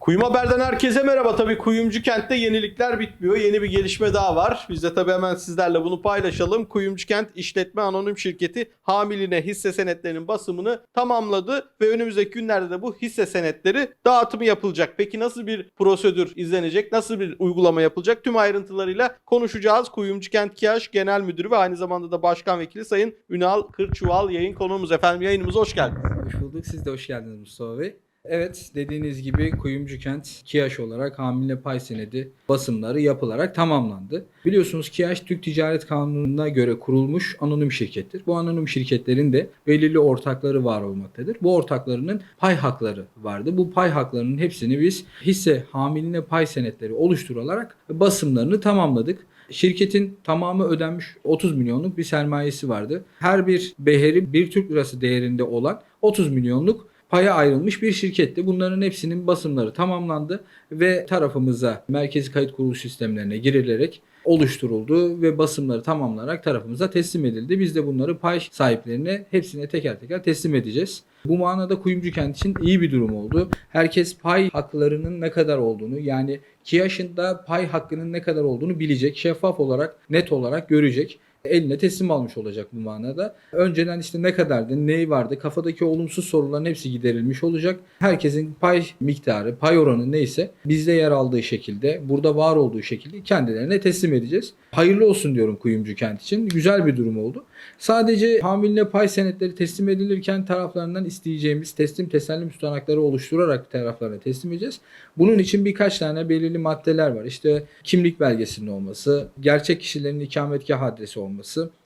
Kuyum Haber'den herkese merhaba. Tabii Kuyumcu Kent'te yenilikler bitmiyor. Yeni bir gelişme daha var. Biz de tabii hemen sizlerle bunu paylaşalım. Kuyumcu Kent İşletme Anonim Şirketi hamiline hisse senetlerinin basımını tamamladı ve önümüzdeki günlerde de bu hisse senetleri dağıtımı yapılacak. Peki nasıl bir prosedür izlenecek? Nasıl bir uygulama yapılacak? Tüm ayrıntılarıyla konuşacağız. Kuyumcu Kent KİAŞ Genel Müdürü ve aynı zamanda da Başkan Vekili Sayın Ünal Kırçuval yayın konuğumuz. Efendim yayınımıza hoş geldiniz. Hoş bulduk. Siz de hoş geldiniz Mustafa Bey. Evet dediğiniz gibi Kuyumcu Kent KİAŞ olarak hamile pay senedi basımları yapılarak tamamlandı. Biliyorsunuz KİAŞ Türk Ticaret Kanunu'na göre kurulmuş anonim şirkettir. Bu anonim şirketlerin de belirli ortakları var olmaktadır. Bu ortaklarının pay hakları vardı. Bu pay haklarının hepsini biz hisse hamiline pay senetleri oluşturarak basımlarını tamamladık. Şirketin tamamı ödenmiş 30 milyonluk bir sermayesi vardı. Her bir beheri 1 Türk lirası değerinde olan 30 milyonluk paya ayrılmış bir şirketti. Bunların hepsinin basımları tamamlandı ve tarafımıza merkezi kayıt kuruluş sistemlerine girilerek oluşturuldu ve basımları tamamlanarak tarafımıza teslim edildi. Biz de bunları pay sahiplerine hepsine teker teker teslim edeceğiz. Bu manada Kuyumcu Kent için iyi bir durum oldu. Herkes pay haklarının ne kadar olduğunu yani KİAŞ'ın da pay hakkının ne kadar olduğunu bilecek. Şeffaf olarak, net olarak görecek eline teslim almış olacak bu manada. Önceden işte ne kadardı, neyi vardı, kafadaki olumsuz soruların hepsi giderilmiş olacak. Herkesin pay miktarı, pay oranı neyse bizde yer aldığı şekilde, burada var olduğu şekilde kendilerine teslim edeceğiz. Hayırlı olsun diyorum Kuyumcu Kent için. Güzel bir durum oldu. Sadece hamiline pay senetleri teslim edilirken taraflarından isteyeceğimiz teslim tesellim tutanakları oluşturarak taraflarına teslim edeceğiz. Bunun için birkaç tane belirli maddeler var. İşte kimlik belgesinin olması, gerçek kişilerin ikametgah adresi olması,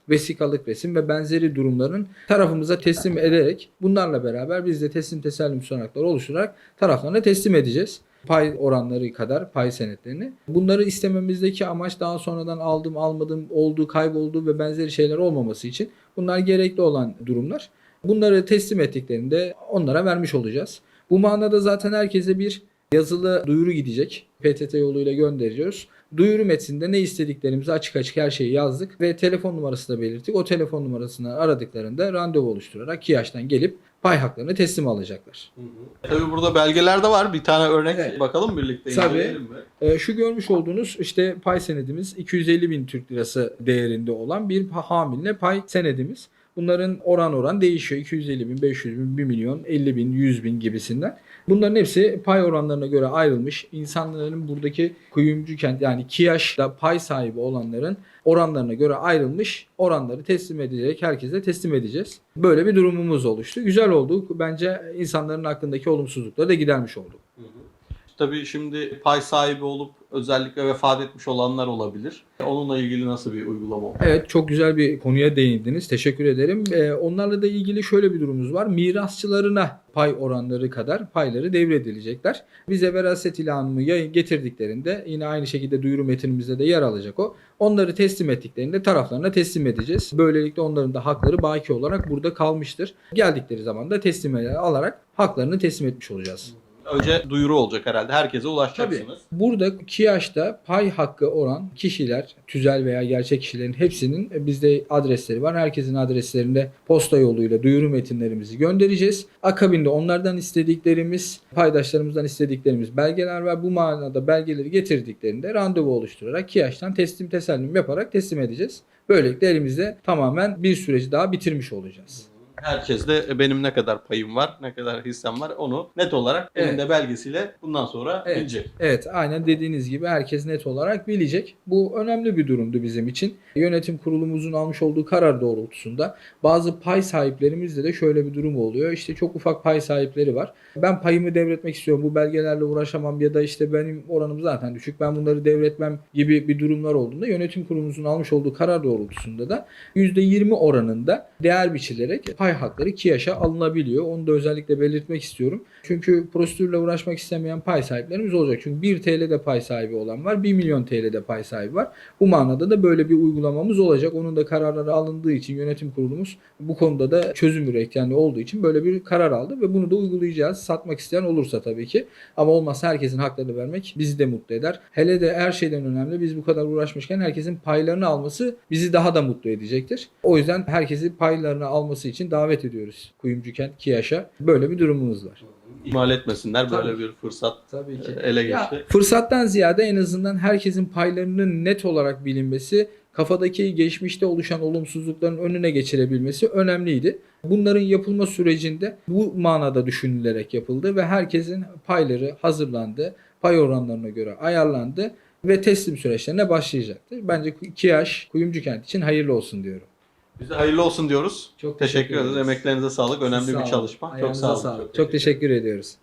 vesikalık resim ve benzeri durumların tarafımıza teslim ederek bunlarla beraber biz de teslim tesellim tutanakları oluşturarak taraflarına teslim edeceğiz pay oranları kadar pay senetlerini. Bunları istememizdeki amaç daha sonradan aldım almadım oldu kayboldu ve benzeri şeyler olmaması için bunlar gerekli olan durumlar. Bunları teslim ettiklerinde onlara vermiş olacağız. Bu manada zaten herkese bir yazılı duyuru gidecek. PTT yoluyla gönderiyoruz. Duyuru metninde ne istediklerimizi açık açık her şeyi yazdık ve telefon numarası da belirttik. O telefon numarasını aradıklarında randevu oluşturarak KİAŞ'tan gelip pay haklarını teslim alacaklar. Tabii burada belgeler de var. Bir tane örnek Evet. bakalım birlikte. Tabii. mi? Ee, şu görmüş olduğunuz işte pay senedimiz 250 bin Türk lirası değerinde olan bir hamiline pay senedimiz. Bunların oran oran değişiyor. 250 bin, 500 bin, 1 milyon, 50 bin, 100 bin gibisinden. Bunların hepsi pay oranlarına göre ayrılmış. İnsanların buradaki kuyumcu kent yani KİAŞ'ta pay sahibi olanların oranlarına göre ayrılmış. Oranları teslim edilerek herkese teslim edeceğiz. Böyle bir durumumuz oluştu. Güzel oldu. Bence insanların aklındaki olumsuzlukları da gidermiş olduk. Tabii şimdi pay sahibi olup özellikle vefat etmiş olanlar olabilir. Onunla ilgili nasıl bir uygulama oldu? Evet çok güzel bir konuya değindiniz. Teşekkür ederim. Ee, onlarla da ilgili şöyle bir durumumuz var. Mirasçılarına pay oranları kadar payları devredilecekler. Bize veraset ilanını getirdiklerinde yine aynı şekilde duyuru metnimizde de yer alacak o. Onları teslim ettiklerinde taraflarına teslim edeceğiz. Böylelikle onların da hakları baki olarak burada kalmıştır. Geldikleri zaman da teslim alarak haklarını teslim etmiş olacağız. Önce duyuru olacak herhalde. Herkese Tabii. ulaşacaksınız. Burada KİAŞ'ta pay hakkı olan kişiler, tüzel veya gerçek kişilerin hepsinin bizde adresleri var. Herkesin adreslerinde posta yoluyla duyuru metinlerimizi göndereceğiz. Akabinde onlardan istediklerimiz, paydaşlarımızdan istediklerimiz belgeler var. Bu manada belgeleri getirdiklerinde randevu oluşturarak KİAŞ'tan teslim tesellim yaparak teslim edeceğiz. Böylelikle elimizde tamamen bir süreci daha bitirmiş olacağız. Herkes de benim ne kadar payım var, ne kadar hissem var onu net olarak Evet. elinde belgesiyle bundan sonra Evet. bilecek. Evet aynen dediğiniz gibi herkes net olarak bilecek. Bu önemli bir durumdu bizim için. Yönetim kurulumuzun almış olduğu karar doğrultusunda bazı pay sahiplerimizde de şöyle bir durum oluyor. İşte çok ufak pay sahipleri var. Ben payımı devretmek istiyorum. Bu belgelerle uğraşamam ya da işte benim oranım zaten düşük. Ben bunları devretmem gibi bir durumlar olduğunda yönetim kurulumuzun almış olduğu karar doğrultusunda da %20 oranında değer biçilerek pay hakları KİAŞ'a alınabiliyor. Onu da özellikle belirtmek istiyorum. Çünkü prosedürle uğraşmak istemeyen pay sahiplerimiz olacak. Çünkü 1 TL'de pay sahibi olan var, 1 milyon TL'de pay sahibi var. Bu manada da böyle bir uygulamamız olacak. Onun da kararları alındığı için yönetim kurulumuz bu konuda da çözüm üretkenliği olduğu için böyle bir karar aldı ve bunu da uygulayacağız. Satmak isteyen olursa tabii ki. Ama olmazsa herkesin haklarını vermek bizi de mutlu eder. Hele de her şeyden önemli biz bu kadar uğraşmışken herkesin paylarını alması bizi daha da mutlu edecektir. O yüzden herkesi paylarını alması için davet ediyoruz Kuyumcu Kent KİAŞ'a. Böyle bir durumumuz var. ihmal etmesinler. Böyle Tabii. bir fırsat Tabii ki. ele Ya, geçti. fırsattan ziyade en azından herkesin paylarının net olarak bilinmesi, kafadaki geçmişte oluşan olumsuzlukların önüne geçirebilmesi önemliydi. Bunların yapılma sürecinde bu manada düşünülerek yapıldı ve herkesin payları hazırlandı, pay oranlarına göre ayarlandı ve teslim süreçlerine başlayacaktır. Bence Kiyaş Kuyumcu Kent için hayırlı olsun diyorum. Bize hayırlı olsun diyoruz. Çok Teşekkür ederiz. Emeklerinize sağlık. Önemli Sağ bir olun. çalışma. Çok Ayağınıza sağ olun. sağlık. Çok teşekkür ediyoruz.